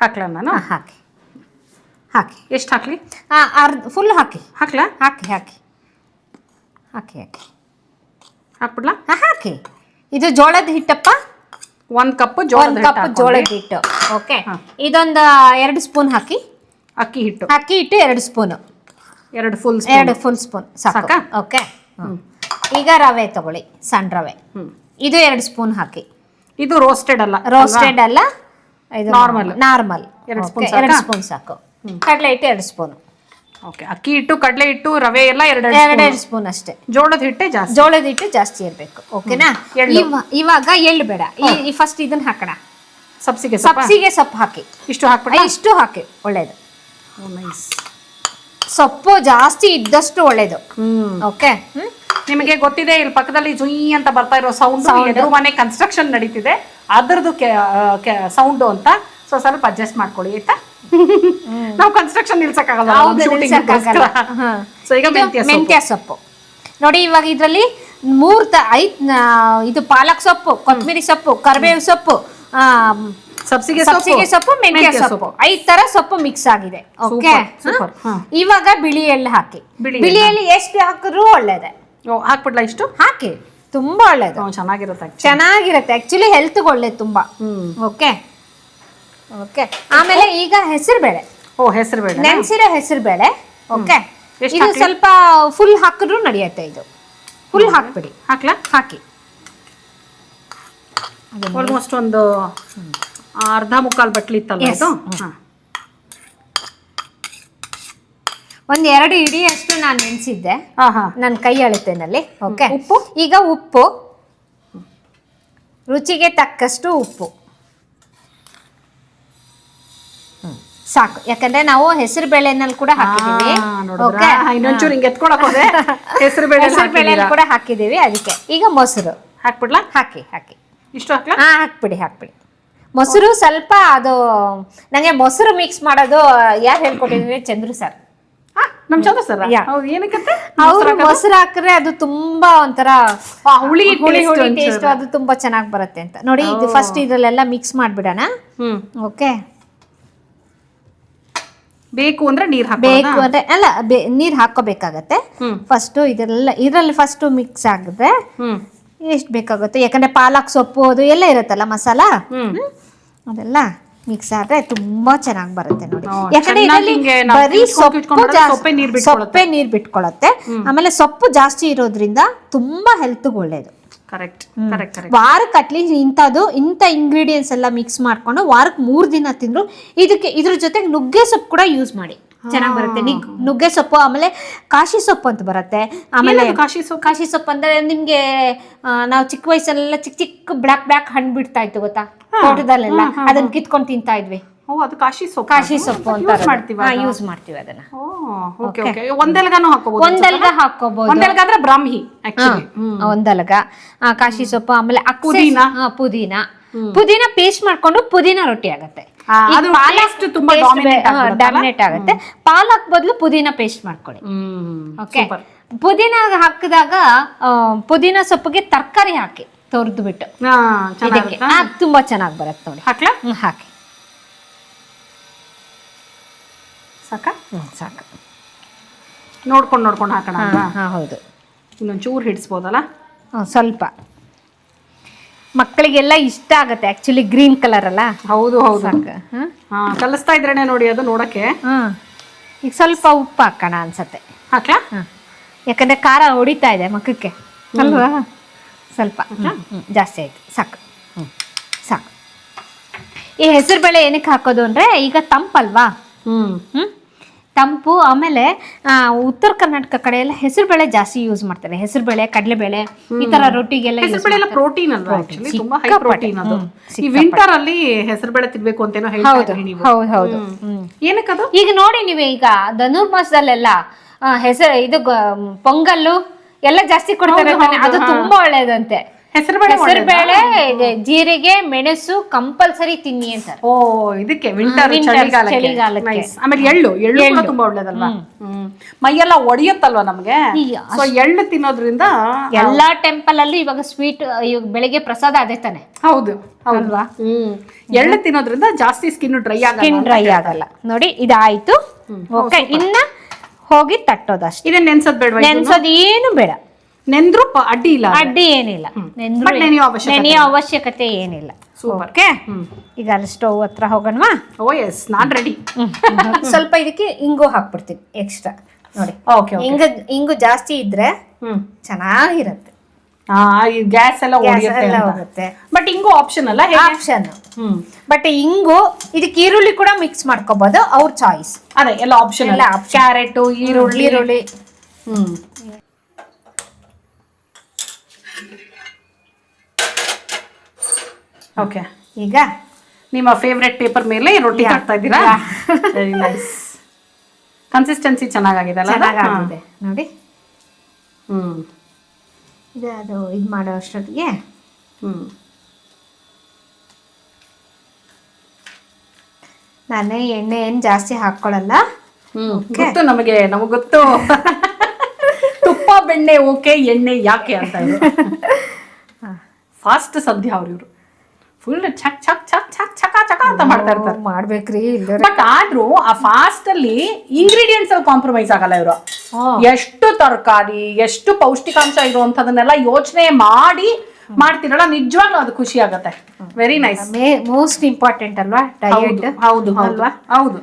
ಹಾಕ್ಲಾ ನಾನು? ಹಾಕಿ. ಹಾಕಿ. ಎಷ್ಟು ಹಾಕ್ಲಿ? ಹಾಂ ಅರ್ಧ ಫುಲ್ ಹಾಕಿ. ಹಾಕ್ಲಾ? ಹಾಕಿ ಹಾಕಿ. ಹಾಕಿ ಹಾಕಿ. ಹಾಕ್ಬಿಡ್ಲಾ? ಹಾಂ ಹಾಕಿ. ಇದು ಜೋಳದ ಹಿಟ್ಟಪ್ಪ? ಒಂದು ಕಪ್ ಒಂದು ಜೋಳದ ಕಪ್ ಜೋಳದ ಹಿಟ್ಟು. ಓಕೆ ಇದೊಂದು ಎರಡು ಸ್ಪೂನ್ ಹಾಕಿ. ಅಕ್ಕಿ ಹಿಟ್ಟು. ಅಕ್ಕಿ ಹಿಟ್ಟು ಎರಡು ಸ್ಪೂನು. ಎರಡು ಫುಲ್ ಎರಡು ಫುಲ್ ಸ್ಪೂನ್ ಸಾಕು? ಓಕೆ ಈಗ ರವೆ ತಗೊಳ್ಳಿ ಸಣ್ಣ ರವೆ. ಇದು ಎರಡು ಸ್ಪೂನ್ ಹಾಕಿ. ಇದು ರೋಸ್ಟೆಡ್ ಅಲ್ಲ ರೋಸ್ಟೆಡ್ ಅಲ್ಲ. Normal. ನಾರ್ಮಲ್. ಎರಡು spoon ಎರಡು ಸ್ಪೂನ್ ಸಾಕು. ಕಡಲೆ ಹಿಟ್ಟು ಎರಡು ಸ್ಪೂನ್. ಓಕೆ ಅಕ್ಕಿ ಹಿಟ್ಟು ಕಡಲೆ ಹಿಟ್ಟು ರವೆ ಎಲ್ಲ ಎರಡು ಎರಡೆರಡು ಸ್ಪೂನ್. ಅಷ್ಟೇ. ಜೋಳದ ಹಿಟ್ಟೆ ಜಾಸ್ತಿ. ಜೋಳದ ಹಿಟ್ಟು ಜಾಸ್ತಿ ಇರಬೇಕು. ಓಕೆನಾ ಇವಾಗ ಎಳ್ಳು ಬೇಡ. ಈ ಫಸ್ಟ್ ಇದನ್ನ ಹಾಕೋಣ. ಸಬ್ಸಿಗೆ ಸೊಪ್ಪ? ಸಬ್ಸಿಗೆ ಸೊಪ್ಪು ಹಾಕಿ. ಇಷ್ಟು ಹಾಕ್ಬಿಡ ಇಷ್ಟು ಹಾಕಿ. ಒಳ್ಳೇದು. ಸೊಪ್ಪು ಜಾಸ್ತಿ ಇದ್ದಷ್ಟು ಒಳ್ಳೇದು. Okay hmm? ನಿಮಗೆ ಗೊತ್ತಿದೆ ಇಲ್ಲಿ ಪಕ್ಕದಲ್ಲಿ ಜುಯಿ ಅಂತ ಬರ್ತಾ ಇರೋ ಸೌಂಡ್ ಎದುರು ಮನೆ ಕನ್ಸ್ಟ್ರಕ್ಷನ್ ನಡೀತಿದೆ. ಅದರದ್ದು ಸೌಂಡ್ ಅಂತ. ಸೊ ಸ್ವಲ್ಪ ಅಡ್ಜಸ್ಟ್ ಮಾಡ್ಕೊಳ್ಳಿ ಆಯ್ತಾ? ನಾವು ಕನ್ಸ್ಟ್ರಕ್ಷನ್ ನಿಲ್ಸಕ್ಕಾಗಲ್ಲ. ಸೊ ಈಗ ಮೆಂತ್ಯ ಸೊಪ್ಪು. ನೋಡಿ ಇವಾಗ ಇದರಲ್ಲಿ ಮೂರ್ ತ ಐದ್ ಇದು ಪಾಲಕ್ ಸೊಪ್ಪು ಕೊತ್ತಂಬರಿ ಸೊಪ್ಪು ಕರಿಬೇವು ಸೊಪ್ಪು ಆ, ಸಬ್ಸಿಗೆ ಸಬ್ಸಿಗೆ ಸೊಪ್ಪು ಮೆಂತ್ಯ ಸೊಪ್ಪು. ಐದ್ ತರ ಸೊಪ್ಪು ಮಿಕ್ಸ್ ಆಗಿದೆ. ಓಕೆ ಇವಾಗ ಬಿಳಿ ಎಳ್ಳು ಹಾಕಿ. ಬಿಳಿ ಎಳ್ಳು ಎಷ್ಟು ಹಾಕಿದ್ರು ಒಳ್ಳೇದೆ. ಹಾಕ್ಬಿಡ್ಲಾ ಇಷ್ಟು? ಹಾಕಿ. ತುಂಬಾ ಒಳ್ಳೇದು. ಚೆನ್ನಾಗಿರುತ್ತೆ. ಚೆನ್ನಾಗಿರುತ್ತೆ. ಆಕ್ಚುಲಿ ಹೆಲ್ತ್ ಒಳ್ಳೇದು ತುಂಬಾ. ಓಕೆ ಓಕೆ ಆಮೇಲೆ ಈಗ ಹೆಸರು ಬೇಳೆ ಓ ಹೆಸರು ಬೇಳೆ ನೆನ್ಸಿರೋ ಹೆಸರು ಬೇಳೆ ಓಕೆ ಇದು ಸ್ವಲ್ಪ ಫುಲ್ ಹಾಕಿದ್ರು ನಡೆಯುತ್ತೆ ಇದು. ಫುಲ್ ಹಾಕ್ಬಿಡಿ. ಹಾಕ್ಲಾ? ಹಾಕಿ. ಆಲ್ಮೋಸ್ಟ್ ಒಂದು ಅರ್ಧ ಮುಕ್ಕಾಲು ಬಟ್ಲಿ ಇತ್ತಲ್ಲ. ಇದು ಹಾ. ಒಂದ್ ಎರಡು ಇಡೀ ಅಷ್ಟು ನಾನು ನೆನೆಸಿದ್ದೆ. ನನ್ನ ಕೈ ಅಳತೆನಲ್ಲಿ ಓಕೆ ಉಪ್ಪು? ಈಗ ಉಪ್ಪು. ರುಚಿಗೆ ತಕ್ಕಷ್ಟು ಉಪ್ಪು. ಸಾಕು. ಯಾಕಂದ್ರೆ ನಾವು ಹೆಸರು ಬೇಳೆನಲ್ಲಿ ಕೂಡ ಹಾಕಿದೀವಿ ಇನ್ನೊಂಚೂರು ಹಿಂಗೆ ಎತ್ಕೊಳಕ್ ಹೆಸರು ಬೇಳೆ ಹೆಸರು ಬೇಳೆಯಲ್ಲಿ ಕೂಡ ಹಾಕಿದೀವಿ ಅದಕ್ಕೆ. ಈಗ ಮೊಸರು. ಹಾಕ್ಬಿಡ್ಲಾ? ಹಾಕಿ ಹಾಕಿ. ಇಷ್ಟು ಹಾಕ್ಲಾ? ಹಾ ಹಾಕ್ಬಿಡಿ ಹಾಕ್ಬಿಡಿ. ಮೊಸರು ಸ್ವಲ್ಪ ಅದು ನಂಗೆ ಮೊಸರು ಮಿಕ್ಸ್ ಮಾಡೋದು ಯಾರು ಹೇಳ್ಕೊಟ್ಟಿದ್ವಿ? ಚಂದ್ರು ಸರ್. ನಮ್ ಚಂದ್ರ ಸರ್? ಯಾ. ಹೌದು ಏನಕ್ಕಂತೆ ಅವರು ಮೊಸರು ಹಾಕಿದ್ರೆ ಅದು ತುಂಬಾ ಒಂಥರ ಹುಳಿ ಹುಳಿ ಹುಳಿ ಟೇಸ್ಟ್ ಅದು ತುಂಬಾ ಚೆನ್ನಾಗಿ ಬರುತ್ತೆ ಅಂತ. ನೋಡಿ ಇದು ಫಸ್ಟ್ ಇದ್ರಲ್ಲೆಲ್ಲ ಮಿಕ್ಸ್ ಮಾಡ್ಬಿಡೋಣ. ಹ್ಮ್. ಓಕೆ ಬೇಕು ಅಂದ್ರೆ ನೀರ್ ಬೇಕು ಅಂದ್ರೆ ಅಲ್ಲ ಬೇ- ನೀರ್ ಹಾಕೋಬೇಕಾಗತ್ತೆ ಹ್ಮ್. ಫಸ್ಟ್ ಇದೆಲ್ಲ ಇದರಲ್ಲಿ ಫಸ್ಟ್ ಮಿಕ್ಸ್ ಆಗಿದ್ರೆ ಹ್ಮ್. ಎಷ್ಟು ಬೇಕಾಗುತ್ತೆ? ಯಾಕಂದ್ರೆ ಪಾಲಕ್ ಸೊಪ್ಪು ಅದು ಎಲ್ಲ ಇರುತ್ತಲ್ಲ ಮಸಾಲ? ಹ್ಮ್. ಅದೆಲ್ಲ. ಮಿಕ್ಸ್ ಆದ್ರೆ ತುಂಬಾ ಚೆನ್ನಾಗಿ ಬರುತ್ತೆ ನೋಡಿ. ಯಾಕಂದ್ರೆ ಇದರಲ್ಲಿ ಬರೀ ಸೊಪ್ಪು ನೀರ್ ಬಿಟ್ಕೊಳುತ್ತೆ. ಸೊಪ್ಪೆ ನೀರ್ ಬಿಟ್ಕೊಳತ್ತೆ. ಆಮೇಲೆ ಸೊಪ್ಪು ಜಾಸ್ತಿ ಇರೋದ್ರಿಂದ ತುಂಬಾ ಹೆಲ್ತ್ ಒಳ್ಳೇದು. ಕರೆಕ್ಟ್ ಕರೆಕ್ಟ್ ಕರೆಕ್ಟ್ ವಾರಕ್ಕೆ ಅಟ್ಲೀಸ್ಟ್ ಇಂಥದ್ದು ಇಂಥ ಇಂಗ್ರೀಡಿಯೆಂಟ್ಸ್ ಎಲ್ಲ ಮಿಕ್ಸ್ ಮಾಡ್ಕೊಂಡು ವಾರಕ್ಕೆ ಮೂರು ದಿನ ತಿಂದ್ರು ಇದಕ್ಕೆ ಇದ್ರ ಜೊತೆಗೆ ನುಗ್ಗೆ ಸೊಪ್ಪು ಕೂಡ ಯೂಸ್ ಮಾಡಿ. ಚೆನ್ನಾಗಿ ಬರುತ್ತೆ. ನಿಗ್- ನುಗ್ಗೆ ಸೊಪ್ಪು ಆಮೇಲೆ ಕಾಶಿ ಸೊಪ್ಪು ಅಂತ ಬರುತ್ತೆ. ಆಮೇಲೆ ಏನದು ಕಾಶಿ ಸೊಪ್ಪು? ಕಾಶಿ ಸೊಪ್ಪು ಅಂದ್ರೆ ನಿಮ್ಗೆ ಆ, ನಾವು ಚಿಕ್ಕ ವಯಸ್ಸಲ್ಲೆಲ್ಲ ಚಿಕ್ಕ ಚಿಕ್ಕ ಬ್ಲಾಕ್ ಬ್ಲಾಕ್ ಹಣ್ಣು ಬಿಡ್ತಾ ಇತ್ತು ಗೊತ್ತಾ? ತೋಟದಲ್ಲೆಲ್ಲ. ಅದನ್ನ ಕಿತ್ಕೊಂಡು ತಿಂತಾ ಇದ್ವಿ. ಓ ಅದು ಕಾಶಿ ಸೊಪ್ಪು ಕಾಶಿ ಸೊಪ್ಪು ಅಂತ ಯೂಸ್ ಮಾಡ್ತೀವಿ ಯೂಸ್ ಮಾಡ್ತೀವಿ ಅದನ್ನ. Okay okay. ಒಂದೆಲ್ಗಾನು ಹಾಕೋಬಹುದು ಒಂದಲ್ಗ ಹಾಕೋಬಹುದು ಬ್ರಾಹ್ಮಿ ಆಕ್ಚುಲಿ ಒಂದಲಗ. ಆ, ಕಾಶಿ ಸೊಪ್ಪು ಆಮೇಲೆ ಪುದೀನ. ಪುದೀನ ಪೇಸ್ಟ್ ಮಾಡ್ಕೊಂಡು ಪುದೀನ ರೊಟ್ಟಿ ಆಗತ್ತೆ. ತುಂಬಾ? ಡಾಮಿನೇಟ್ ಆಗುತ್ತೆ. ಪಾಲಕ್ ಬದಲು ಪುದೀನ ಪೇಸ್ಟ್ ಮಾಡ್ಕೊಳ್ಳಿ. ಓಕೆ ಪುದೀನ ಹಾಕಿದಾಗ ಪುದೀನ ಸೊಪ್ಪಿಗೆ ತರಕಾರಿ ಹಾಕಿ ತೊರೆದು ಬಿಟ್ಟು ತುಂಬಾ ಚೆನ್ನಾಗಿ ಬರುತ್ತೆ ನೋಡಿ. ಹಾಕ್ಲಾ? ಹಾಕಿ. ಸಾಕ? ಸಾಕು. ನೋಡ್ಕೊಂಡು ನೋಡ್ಕೊಂಡು ಹಾಕೋಣ ಹೌದು. ಇನ್ನೊಂದು ಚೂರು ಹಿಡಿಸ್ಬೋದಲ್ಲ ಸ್ವಲ್ಪ. ಮಕ್ಕಳಿಗೆಲ್ಲ ಇಷ್ಟ ಆಗುತ್ತೆ ಆಕ್ಚುಲಿ ಗ್ರೀನ್ ಕಲರ್ ಅಲ್ಲ? ಹೌದು ಹೌದು. ಹಾ? ಕಲಿಸ್ತಾ ಇದ್ರೇನೆ ನೋಡಿ ಅದು ನೋಡಕ್ಕೆ. ಹ್ಮ್ ಈಗ ಸ್ವಲ್ಪ ಉಪ್ಪು ಹಾಕೋಣ ಅನ್ಸತ್ತೆ. ಹಾಕ್ಲಾ. ಯಾಕಂದ್ರೆ ಖಾರ ಹೊಡಿತಾ ಇದೆ ಮಕ್ಕಕ್ಕೆ. ಅಲ್ವಾ? ಸ್ವಲ್ಪ. ಜಾಸ್ತಿ ಆಯ್ತು. ಸಾಕು. ಸಾಕು. ಈ ಹೆಸರು ಬೇಳೆ ಏನಕ್ಕೆ ಹಾಕೋದು ಅಂದ್ರೆ ಈಗ ತಂಪಲ್ವಾ? ಹ್ಮ್. ಹ್ಮ್? ತಂಪು ಆಮೇಲೆ ಆ, ಉತ್ತರ ಕರ್ನಾಟಕ ಕಡೆ ಎಲ್ಲ ಹೆಸರು ಬೇಳೆ ಜಾಸ್ತಿ ಯೂಸ್ ಮಾಡ್ತಾರೆ. ಹೆಸರು ಬೇಳೆ ಕಡಲೆಬೇಳೆ ಈ ತರ ರೊಟ್ಟಿಗೆಲ್ಲ ಹೆಸರು use ಬೇಳೆ ಎಲ್ಲ ಮಾಡ್ತಾರೆ. ಪ್ರೋಟೀನ್ ಅಲ್ವಾ ತುಂಬಾ ಹೈ ಪ್ರೋಟೀನ್ ಅದು. ಈ ವಿಂಟರ್ ಅಲ್ಲಿ ಹೆಸರುಬೇಳೆ ತಿನ್ಬೇಕು ಅಂತೇನೋ ಹೌದು ಹೌದು ಏನಕ್ಕದು? ಈಗ ನೋಡಿ ನೀವು ಈಗ ಧನುರ್ಮಾಸದಲ್ಲೆಲ್ಲ ಹೆಸರು ಇದು ಪೊಂಗಲ್ಲು ಎಲ್ಲ ಜಾಸ್ತಿ ಕೊಡ್ತಾರೆ ಅದು ತುಂಬಾ ಒಳ್ಳೇದಂತೆ. ಹೆಸರು ಬೇಳೆ ಬೇಳೆ ಜೀರಿಗೆ ಮೆಣಸು ಕಂಪಲ್ಸರಿ ತಿನ್ನಿ ಅಂತಾರೆ. ಓ ಇದಕ್ಕೆ ವಿಂಟರ್ ಚಳಿಗಾಲಕ್ಕೆ. ಆಮೇಲೆ ಎಳ್ಳು ಎಳ್ಳು ತುಂಬಾ ಒಳ್ಳೇದಲ್ವಾ? ಮೈಯೆಲ್ಲ ಒಡೆಯುತ್ತಲ್ವಾ ನಮ್ಗೆ? ಎಳ್ಳು ತಿನ್ನೋದ್ರಿಂದ ಎಲ್ಲಾ ಟೆಂಪಲ್ ಅಲ್ಲಿ ಇವಾಗ ಸ್ವೀಟ್ ಇವಾಗ ಬೆಳಿಗ್ಗೆ ಪ್ರಸಾದ ಅದೇ ತಾನೆ. ಹೌದು ಹೌದಲ್ವಾ? ಹ್ಮ್. ಎಳ್ಳು ತಿನ್ನೋದ್ರಿಂದ ಜಾಸ್ತಿ ಸ್ಕಿನ್ ಡ್ರೈ ಆಗಲ್ಲ ಸ್ಕಿನ್ ಡ್ರೈ ಆಗಲ್ಲ. ನೋಡಿ ಇದಾಯ್ತು. ಓಕೆ ಇನ್ನ ಹೋಗಿ ತಟ್ಟೋದಷ್ಟೇ. ಇದನ್ನ ನೆನ್ಸೋದ್ ಬೇಡ ನೆನ್ಸೋದ್ ಏನು ಬೇಡ. ನೆಂದ್ರು ಅಡ್ಡಿ ಇಲ್ಲ ಅಡ್ಡಿ ಏನಿಲ್ಲ. ನೆಂದ್ರು But ನೆನೆಯೋ ಅವಶ್ಯಕತೆ ನೆನೆಯೋ ಅವಶ್ಯಕತೆ ಏನಿಲ್ಲ. ಸೂಪರ್ ಓಕೆ ಈಗ ಅಲ್ಲಿ ಸ್ಟವ್ ಹತ್ರ ಹೋಗೋಣವಾ? ಓ ಎಸ್ ನಾನ್ ರೆಡಿ ಸ್ವಲ್ಪ ಇದಕ್ಕೆ ಇಂಗು ಹಾಕ್ಬಿಡ್ತೀನಿ ಎಕ್ಸ್ಟ್ರಾ ನೋಡಿ. ಓಕೆ ಇಂಗು ಇಂಗು ಜಾಸ್ತಿ ಇದ್ರೆ ಹ್ಮ್. ಚೆನ್ನಾಗಿರುತ್ತೆ. ಹಾ ಗ್ಯಾಸ್ ಎಲ್ಲ ಹೋಗುತ್ತೆ. ಬಟ್ ಇಂಗು ಆಪ್ಷನ್ ಅಲ್ಲ ಆಪ್ಷನ್ ಹ್ಮ್. ಬಟ್ ಇಂಗು ಇದಕ್ಕೆ ಈರುಳ್ಳಿ ಕೂಡ ಮಿಕ್ಸ್ ಮಾಡ್ಕೋಬಹುದು ಅವ್ರ ಚಾಯ್ಸ್ ಅದೇ ಎಲ್ಲ ಆಪ್ಷನ್ ಎಲ್ಲ ಕ್ಯಾರೆಟ್ ಈರುಳ್ಳಿ. ಈರುಳ್ಳಿ. ಹ್ಮ್. ಓಕೆ. ಈಗ ನಿಮ್ಮ ಫೇವ್ರೆಟ್ ಪೇಪರ್ ಮೇಲೆ ರೊಟ್ಟಿ ಹಾಕ್ತಾ ಇದ್ದೀರಾ? Very nice consistency? ಚೆನ್ನಾಗಾಗಿದೆ ನೋಡಿ. ಹ್ಮ್. ಇದು ಅದು ಇದು ಮಾಡೋ ಅಷ್ಟೊತ್ತಿಗೆ. ಹ್ಮ್. ನಾನೇ ಎಣ್ಣೆ ಏನು ಜಾಸ್ತಿ ಹಾಕ್ಕೊಳ್ಳಲ್ಲ ಹ್ಮ್. ಗೊತ್ತು ನಮಗೆ ನಮಗೆ ಗೊತ್ತು. ತುಪ್ಪ ಬೆಣ್ಣೆ ಓಕೆ ಎಣ್ಣೆ ಯಾಕೆ ಅಂತ ಫಾಸ್ಟ್ ಸದ್ಯ ಅವ್ರು ಇವರು ಫುಲ್ ಚಕ್ ಚಕ್ ಚಕ್ ಚಕ್ ಚಕ ಚಕ ಅಂತ ಮಾಡ್ತಾ ಇರ್ತಾರೆ. ಮಾಡ್ಬೇಕ್ರಿ ಬಟ್ ಆದ್ರೂ ಆ ಫಾಸ್ಟ್ ಅಲ್ಲಿ ಇಂಗ್ರೀಡಿಯೆಂಟ್ಸ್ ಅಲ್ಲಿ ಕಾಂಪ್ರಮೈಸ್ ಆಗಲ್ಲ ಇವರು. ಎಷ್ಟು ತರಕಾರಿ ಎಷ್ಟು ಪೌಷ್ಟಿಕಾಂಶ ಇರುವಂತದನ್ನೆಲ್ಲ ಯೋಚನೆ ಮಾಡಿ ಮಾಡ್ತಿರಲ್ಲ ನಿಜವಾಗ್ಲೂ ಅದು ಖುಷಿ ಆಗತ್ತೆ. ವೆರಿ ನೈಸ್ ಮೋಸ್ಟ್ ಇಂಪಾರ್ಟೆಂಟ್ ಅಲ್ವಾ ಡಯಟ್ ಹೌದು ಅಲ್ವಾ? ಹೌದು.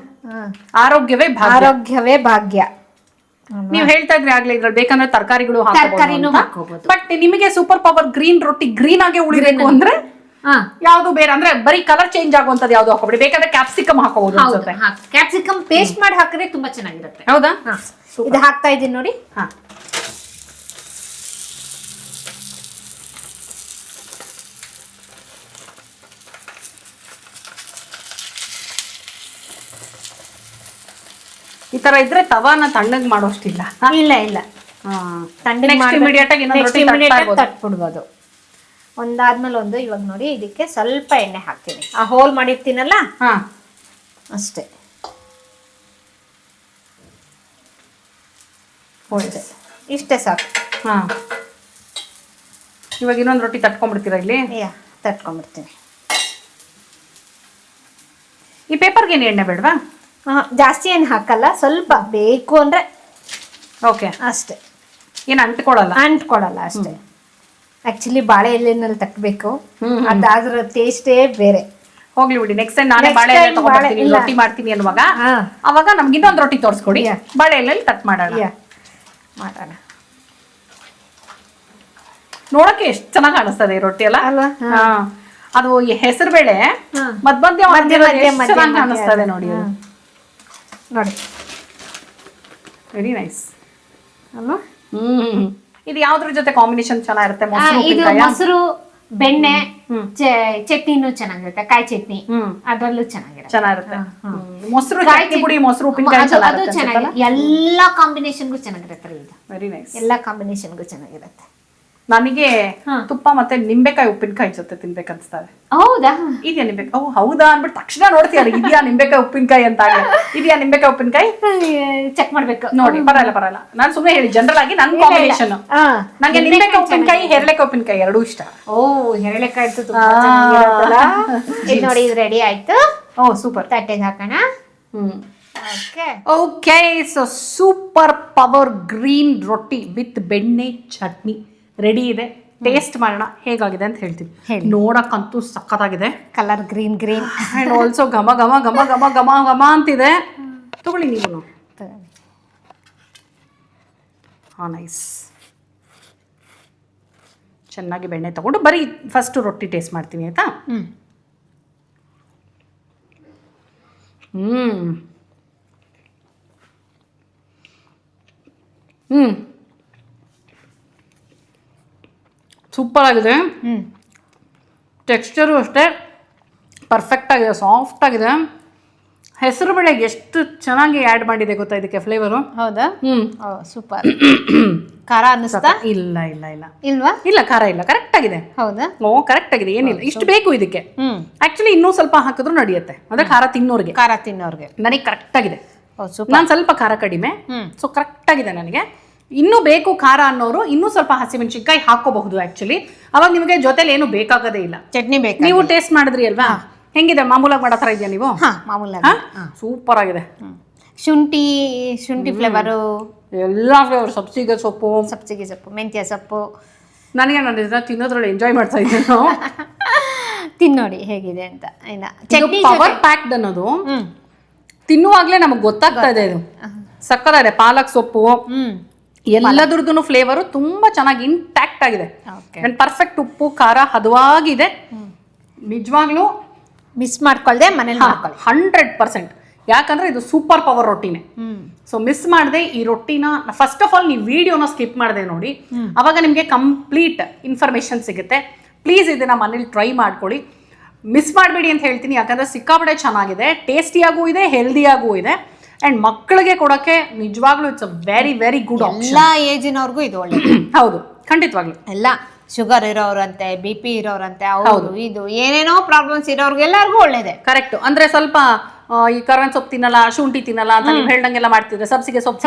ಆರೋಗ್ಯವೇ ಭಾಗ್ಯ. ಆರೋಗ್ಯವೇ ಭಾಗ್ಯ. ನೀವ್ ಹೇಳ್ತಾ ಇದ್ರೆ ಆಗ್ಲಿ ಇದ್ರಲ್ಲಿ ಬೇಕಂದ್ರೆ ತರಕಾರಿಗಳು ಬಟ್ ನಿಮಗೆ ಸೂಪರ್ ಪವರ್ ಗ್ರೀನ್ ರೊಟ್ಟಿ ಗ್ರೀನ್ ಆಗಿ ಉಳಿಬೇಕು ಅಂದ್ರೆ ಯಾವ್ದು ಬೇರೆ? ಅಂದ್ರೆ ಬರೀ ಕಲರ್ ಚೇಂಜ್ ಆಗುವಂತದ್ದು ಯಾವ್ದು ಹಾಕೋಬಿಡಿ ಬೇಕಾದ್ರೆ ಕ್ಯಾಪ್ಸಿಕಮ್ ಹಾಕೋಬಹುದು ಅನ್ಸುತ್ತೆ. ಕ್ಯಾಪ್ಸಿಕಮ್ ಪೇಸ್ಟ್ ಮಾಡಿ ಹಾಕಿದ್ರೆ ತುಂಬಾ ಚೆನ್ನಾಗಿರುತ್ತೆ. ಹೌದಾ. ಇದು ಹಾಕ್ತಾ ಇದೀನಿ ನೋಡಿ. ಹಾ. ಈ ತರ ಇದ್ರೆ ತವಾನ ತಣ್ಣಗ್ ಮಾಡೋಷ್ಟಿಲ್ಲ. ಇಲ್ಲ ಇಲ್ಲ. ತಣ್ಣಗೆ ಇಮಿಡಿಯೇಟ್ ಆಗಿ ಇನ್ನೊಂದು ರೊಟ್ಟಿ ತಟ್ಟಿ. ತಟ್ಬಿಡ್ಬೋದು. ಒಂದಾದ್ಮೇಲೆ ಒಂದು ಇವಾಗ ನೋಡಿ ಇದಕ್ಕೆ ಸ್ವಲ್ಪ ಎಣ್ಣೆ ಹಾಕ್ತೀನಿ. ಆ ಹೋಲ್ ಮಾಡಿರ್ತೀನಲ್ಲ? ಹಾಂ. ಅಷ್ಟೇ. ಹೋಳಿದೆ ಇಷ್ಟೇ ಸಾಕು. ಹಾಂ. ಇವಾಗ ಇನ್ನೊಂದು ರೊಟ್ಟಿ ತಟ್ಕೊಂಡ್ಬಿಡ್ತೀರಾ ಇಲ್ಲಿ? ಯಾ ತಟ್ಕೊಂಡ್ಬಿಡ್ತೀನಿ. ಈ ಪೇಪರ್ಗೆ ಏನು ಎಣ್ಣೆ ಬೇಡವಾ? ಹಾಂ ಜಾಸ್ತಿ ಏನು ಹಾಕಲ್ಲ ಸ್ವಲ್ಪ ಬೇಕು ಅಂದರೆ ಓಕೆ. ಅಷ್ಟೇ. ಏನು ಅಂಟ್ಕೊಳ್ಳಲ್ಲ? ಅಂಟ್ಕೊಳ್ಳಲ್ಲ ಅಷ್ಟೇ. ಆಕ್ಚುಲಿ ಬಾಳೆ ಎಲೆನಲ್ಲಿ ತಟ್ಟಬೇಕು ಅದಾದ್ರ ಟೇಸ್ಟೇ ಬೇರೆ. ಹೋಗ್ಲಿ ಬಿಡಿ ನೆಕ್ಸ್ಟ್ ಟೈಮ್ ನಾನೇ ಬಾಳೆ ಎಲೆ ತಗೊಂಡ್ಬರ್ತೀನಿ ರೊಟ್ಟಿ ಮಾಡ್ತೀನಿ ಅನ್ನುವಾಗ ಅವಾಗ ನಮ್ಗೆ ಇನ್ನೊಂದು ರೊಟ್ಟಿ ತೋರಿಸ್ಕೊಡಿ. ಬಾಳೆ ಎಲೆಯಲ್ಲಿ ತಟ್ ಮಾಡೋಣ. ಮಾಡೋಣ. ನೋಡಕ್ಕೆ ಎಷ್ಟು ಚೆನ್ನಾಗಿ ಕಾಣಿಸ್ತದೆ ಈ ರೊಟ್ಟಿ ಅಲ್ಲ. ಅದು ಹೆಸರು ಬೇಳೆ. ಮಧ್ಯ ಮಧ್ಯ ಚೆನ್ನಾಗಿ ಕಾಣಿಸ್ತದೆ ನೋಡಿ ನೋಡಿ. ವೆರಿ ನೈಸ್ ಅಲ್ವಾ? ಹ್ಮ್. ಇದು ಯಾವ್ದ್ರ ಜೊತೆ ಕಾಂಬಿನೇಷನ್ ಚೆನ್ನಾಗಿರುತ್ತೆ? ಇದು? ಮೊಸರು ಬೆಣ್ಣೆ ಚಟ್ನಿನೂ ಚೆನ್ನಾಗಿರುತ್ತೆ ಕಾಯಿ ಚಟ್ನಿ. ಹ್ಮ್. ಅದರಲ್ಲೂ ಚೆನ್ನಾಗಿರುತ್ತೆ. ಚೆನ್ನಾಗಿರುತ್ತೆ. ಮೊಸರು ಚಟ್ನಿ ಪುಡಿ ಮೊಸರು ಉಪ್ಪಿನಕಾಯಿ ಅದು- ಚೆನ್ನಾಗಿ ಎಲ್ಲಾ ಕಾಂಬಿನೇಷನ್ಗೂ ಚೆನ್ನಾಗಿರುತ್ತೆ ಇದು. ವೆರಿ ನೈಸ್ ಎಲ್ಲಾ ಕಾಂಬಿನೇಷನ್ಗೂ ಚೆನ್ನಾಗಿರುತ್ತೆ. ನನಗೆ ತುಪ್ಪ ಮತ್ತೆ ನಿಂಬೆಕಾಯಿ ಉಪ್ಪಿನಕಾಯಿ ಜೊತೆ ತಿನ್ಬೇಕನ್ಸ್ತಾರೆ ಹೌದಾ? ಇದೆಯಾ ನಿಂಬೆಕಾಯಿ ಓ ಹೌದಾ ಅನ್ಬಿಟ್ಟು ತಕ್ಷಣ ನೋಡ್ತೀಯಾರ ಇದ್ಯಾ ನಿಂಬೆಕಾಯಿ ಉಪ್ಪಿನಕಾಯಿ ಅಂತ ಇದೆಯಾ ನಿಂಬೆಕಾಯಿ ಉಪ್ಪಿನಕಾಯಿ? ಚೆಕ್ ಮಾಡ್ಬೇಕು. ನೋಡಿ ಬರಲ್ಲ ಬರಲ್ಲ ನಾನು ಸುಮ್ಮನೆ ಹೇಳಿ ಜನರಲ್ ಆಗಿ ನನ್ನ ಕಾಂಬಿನೇಷನ್ ಹಾ. ನಂಗೆ ನಿಂಬೆಕಾಯಿ ಉಪ್ಪಿನಕಾಯಿ ಹೆರಳೆಕಾಯಿ ಉಪ್ಪಿನಕಾಯಿ ಎರಡೂ ಇಷ್ಟ. ಓ ಹೆರಳೆಕಾಯಿ ಅಂತೂ ನೋಡಿ ಇದು ರೆಡಿ ಆಯ್ತು. Oh super. ತಟ್ಟೆಗೆ ಹಾಕೋಣ. ಹ್ಮ್. Okay okay so super power green rotti with benne chutney. Ready ಇದೆ. ಟೇಸ್ಟ್ ಮಾಡೋಣ. ಹೇಗಾಗಿದೆ ಅಂತ ಹೇಳ್ತೀನಿ. ಹೇಳಿ. ನೋಡಕ್ಕಂತೂ ಸಖತ್ತಾಗಿದೆ. Colour green green and also ಘಮ ಘಮ ಘಮ ಘಮ ಘಮ ಘಮ ಅಂತಿದೆ. ತಗೊಳ್ಳಿ ನೀವು. ಹಾಂ ನೈಸ್ ಚೆನ್ನಾಗಿ ಬೆಣ್ಣೆ ತಗೊಂಡು ಬರೀ ಫಸ್ಟ್ ರೊಟ್ಟಿ ಟೇಸ್ಟ್ ಮಾಡ್ತೀನಿ ಆಯ್ತಾ? ಹ್ಞೂ ಹ್ಮ್ ಹ್ಮ್ ಸೂಪರ್ ಆಗಿದೆ ಟೆಕ್ಸ್ಚರು ಅಷ್ಟೇ ಪರ್ಫೆಕ್ಟ್ ಆಗಿದೆ ಸಾಫ್ಟ್ ಆಗಿದೆ. ಹೆಸರು ಬೇಳೆಗೆ ಎಷ್ಟು ಚೆನ್ನಾಗಿ ಆ್ಯಡ್ ಮಾಡಿದೆ ಗೊತ್ತಾ ಇದಕ್ಕೆ ಫ್ಲೇವರು ಹೌದಾ? ಹ್ಞೂ ಸೂಪರ್ ಖಾರ ಅನ್ನಿಸ್ತಾ? ಇಲ್ಲ ಇಲ್ಲ ಇಲ್ಲ. ಇಲ್ವಾ? ಇಲ್ಲ ಖಾರ ಇಲ್ಲ. ಕರೆಕ್ಟ್ ಆಗಿದೆ. ಹೌದಾ? ಓ ಕರೆಕ್ಟ್ ಆಗಿದೆ. ಏನಿಲ್ಲ. ಇಷ್ಟು ಬೇಕು ಇದಕ್ಕೆ. ಹ್ಞೂ ಆಕ್ಚುಲಿ ಇನ್ನೂ ಸ್ವಲ್ಪ ಹಾಕಿದ್ರು ನಡೆಯುತ್ತೆ. ಅಂದ್ರೆ ಖಾರ ತಿನ್ನೋರಿಗೆ. ಖಾರ ತಿನ್ನೋರಿಗೆ. ನನಗೆ ಕರೆಕ್ಟ್ ಆಗಿದೆ. ಓ ಸೂಪರ್ ನಾನು ಸ್ವಲ್ಪ ಖಾರ ಕಡಿಮೆ. ಹ್ಞೂ ಸೊ ಕರೆಕ್ಟ್ ಆಗಿದೆ ನನಗೆ. ಇನ್ನೂ ಬೇಕು ಖಾರ ಅನ್ನೋರು ಇನ್ನೂ ಸ್ವಲ್ಪ ಹಸಿಮೆಣಸಿನ್ಕಾಯಿ ಹಾಕೋಬಹುದು ಆಕ್ಚುಲಿ ಅವಾಗ ನಿಮಗೆ ಜೊತೆಲಿ ಏನು ಬೇಕಾಗೋದೇ ಇಲ್ಲ. ಚಟ್ನಿ ಬೇಕು ನೀವು ಟೇಸ್ಟ್ ಮಾಡಿದ್ರಿ ಅಲ್ವಾ? ಹೆಂಗಿದೆ? ಮಾಮೂಲಾಗಿ ಮಾಡೋ ಥರ ಇದೆಯಾ ನೀವು? ಮಾಮೂಲಾಗಿ. ಸೂಪರ್ ಆಗಿದೆ. ಶುಂಠಿ ಶುಂಠಿ ಫ್ಲೇವರು ಎಲ್ಲ ಫ್ಲೇವರ್ ಸಬ್ಸಿಗೆ ಸೊಪ್ಪು. ಸಬ್ಸಿಗೆ ಸೊಪ್ಪು ಮೆಂತ್ಯ ಸೊಪ್ಪು. ನನಗೆ ನಾನು ಇದನ್ನ ತಿನ್ನೋದ್ರಲ್ಲಿ ಎಂಜಾಯ್ ಮಾಡ್ತಾ ಇದ್ದೇನೆ. ತಿನ್ನೋಡಿ ಹೇಗಿದೆ ಅಂತ. ಚಟ್ನಿ ಪವರ್ ಪ್ಯಾಕ್ಡ್ ಅನ್ನೋದು. ತಿನ್ನುವಾಗಲೇ ನಮಗೆ ಗೊತ್ತಾಗ್ತಾ ಇದೆ ಇದು. ಸಕ್ಕತ್ತಾಗಿದೆ ಪಾಲಕ್ ಸೊಪ್ಪು. ಎಲ್ಲದ್ರದ್ದು ಫ್ಲೇವರು ತುಂಬಾ ಚೆನ್ನಾಗಿ ಇಂಟ್ಯಾಕ್ಟ್ ಆಗಿದೆ. ಅಂಡ್ ಪರ್ಫೆಕ್ಟ್ ಉಪ್ಪು ಖಾರ ಹದವಾಗಿದೆ. ನಿಜವಾಗ್ಲೂ ಮಿಸ್ ಮಾಡ್ಕೊಳ್ದೆ ಮನೇಲಿ ಮಾಡ್ಕೊಳ್ಳಿ ಹಂಡ್ರೆಡ್ ಪರ್ಸೆಂಟ್ ಯಾಕಂದ್ರೆ ಇದು ಸೂಪರ್ ಪವರ್ ರೊಟ್ಟಿನೇ. ಸೊ ಮಿಸ್ ಮಾಡದೆ ಈ ರೊಟ್ಟಿನ ಫಸ್ಟ್ ಆಫ್ ಆಲ್ ನೀವು ವಿಡಿಯೋನ ಸ್ಕಿಪ್ ಮಾಡದೆ ನೋಡಿ. ಅವಾಗ ನಿಮಗೆ ಕಂಪ್ಲೀಟ್ ಇನ್ಫಾರ್ಮೇಶನ್ ಸಿಗುತ್ತೆ. ಪ್ಲೀಸ್ ಇದನ್ನ ಮನೇಲಿ ಟ್ರೈ ಮಾಡ್ಕೊಳ್ಳಿ. ಮಿಸ್ ಮಾಡಬೇಡಿ ಅಂತ ಹೇಳ್ತೀನಿ ಯಾಕಂದ್ರೆ ಸಿಕ್ಕಾಪಡೆ ಚೆನ್ನಾಗಿದೆ. ಟೇಸ್ಟಿಯಾಗೂ ಇದೆ ಹೆಲ್ದಿಯಾಗೂ ಇದೆ. ಆ್ಯಂಡ್ ಮಕ್ಕಳಿಗೆ ಕೊಡೋಕೆ ನಿಜವಾಗ್ಲೂ it's a very very good ಎಲ್ಲ ಏಜಿನವ್ರಿಗೂ ಇದು ಒಳ್ಳೆ. ಹೌದು ಖಂಡಿತವಾಗ್ಲೂ. ಎಲ್ಲ ಶುಗರ್ ಇರೋರಂತೆ ಬಿ ಪಿ ಇರೋರಂತೆ ಹೌದು ಇದು ಏನೇನೋ ಪ್ರಾಬ್ಲಮ್ಸ್ ಇರೋರ್ಗೆ ಎಲ್ಲರಿಗೂ ಒಳ್ಳೇದೆ. ಕರೆಕ್ಟ್ ಅಂದ್ರೆ ಸ್ವಲ್ಪ ಈ ಕರ್ಬೇವಿನ ಸೊಪ್ಪು ತಿನ್ನಲ್ಲ ಶುಂಠಿ ತಿನ್ನಲ್ಲ ಅಂತ ನೀವು ಹೇಳ್ದಂಗೆಲ್ಲ ಮಾಡ್ತಿದ್ರೆ ಸಬ್ಸಿಗೆ ಸೊಪ್ಪು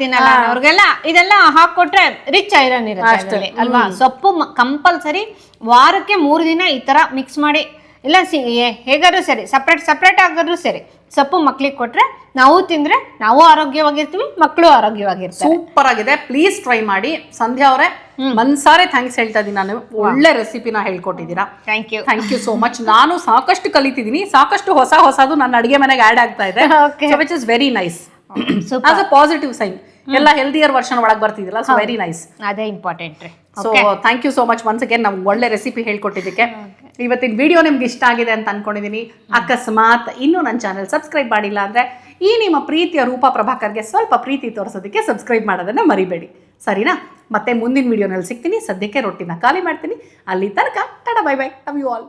ತಿನ್ನಲ್ಲ. ಅವ್ರಿಗೆಲ್ಲ ಇದೆಲ್ಲ ಹಾಕೊಟ್ರೆ ರಿಚ್ ಐರನ್ ಇರುತ್ತೆ ಅಲ್ವಾ? ಸೊಪ್ಪು ಕಂಪಲ್ಸರಿ ವಾರಕ್ಕೆ ಮೂರು ದಿನ ಈ ತರ ಮಿಕ್ಸ್ ಮಾಡಿ ಇಲ್ಲ ಸಿ ಹೇಗಾದ್ರೂ ಸರಿ ಸಪ್ರೇಟ್ ಸಪ್ರೇಟ್ ಆಗಾದ್ರೂ ಸರಿ. ಸೊಪ್ಪು ಮಕ್ಳಿಗೆ ಕೊಟ್ರೆ ನಾವು ತಿಂದ್ರೆ ನಾವು ಆರೋಗ್ಯವಾಗಿರ್ತೀವಿ ಮಕ್ಕಳು ಆರೋಗ್ಯವಾಗಿರ್ತಾರೆ. ಸೂಪರ್ ಆಗಿದೆ. ಪ್ಲೀಸ್ ಟ್ರೈ ಮಾಡಿ. ಸಂಧ್ಯಾ ಅವರೇ ಮನ್ಸಾರೆ ಥ್ಯಾಂಕ್ಸ್ ಹೇಳ್ತಾ ಇದೀನಿ ನಾನು. ಒಳ್ಳೆ ರೆಸಿಪಿನ ಹೇಳ್ಕೊಟ್ಟಿದ್ದೀರಾ. Thank you thank you so much ನಾನು ಸಾಕಷ್ಟು ಕಲಿತಿದ್ದೀನಿ. ಸಾಕಷ್ಟು ಹೊಸ ಹೊಸದು ನನ್ನ ಅಡುಗೆ ಮನೆಗೆ ಆಡ್ ಆಗ್ತಾ ಇದೆ. Which is very nice. As a positive sign ಎಲ್ಲ ಹೆಲ್ದಿಯರ್ ವರ್ಷನ್ ಒಳಗೆ ಬರ್ತಿದಿಲ್ಲ ಸೊ ವೆರಿ ನೈಸ್ ಅದೇ ಇಂಪಾರ್ಟೆಂಟ್ ರೀ. So thank you so much once again ನಾವು ಒಳ್ಳೆ ರೆಸಿಪಿ ಹೇಳ್ಕೊಟ್ಟಿದ್ದಕ್ಕೆ. ಇವತ್ತಿನ ವಿಡಿಯೋ ನಿಮ್ಗೆ ಇಷ್ಟ ಆಗಿದೆ ಅಂತ ಅನ್ಕೊಂಡಿದ್ದೀನಿ ಅಕಸ್ಮಾತ್ ಇನ್ನೂ ನನ್ನ ಚಾನೆಲ್ ಸಬ್ಸ್ಕ್ರೈಬ್ ಮಾಡಿಲ್ಲ ಅಂದ್ರೆ ಈ ನಿಮ್ಮ ಪ್ರೀತಿಯ ರೂಪ ಪ್ರಭಾಕರ್ಗೆ ಸ್ವಲ್ಪ ಪ್ರೀತಿ ತೋರಿಸೋದಕ್ಕೆ ಸಬ್ಸ್ಕ್ರೈಬ್ ಮಾಡೋದನ್ನ ಮರಿಬೇಡಿ. ಸರಿನಾ? ಮತ್ತೆ ಮುಂದಿನ ವಿಡಿಯೋನಲ್ಲಿ ಸಿಗ್ತೀನಿ. ಸದ್ಯಕ್ಕೆ ರೊಟ್ಟಿನ ಖಾಲಿ ಮಾಡ್ತೀನಿ. ಅಲ್ಲಿ ತನಕ tata bye bye love you all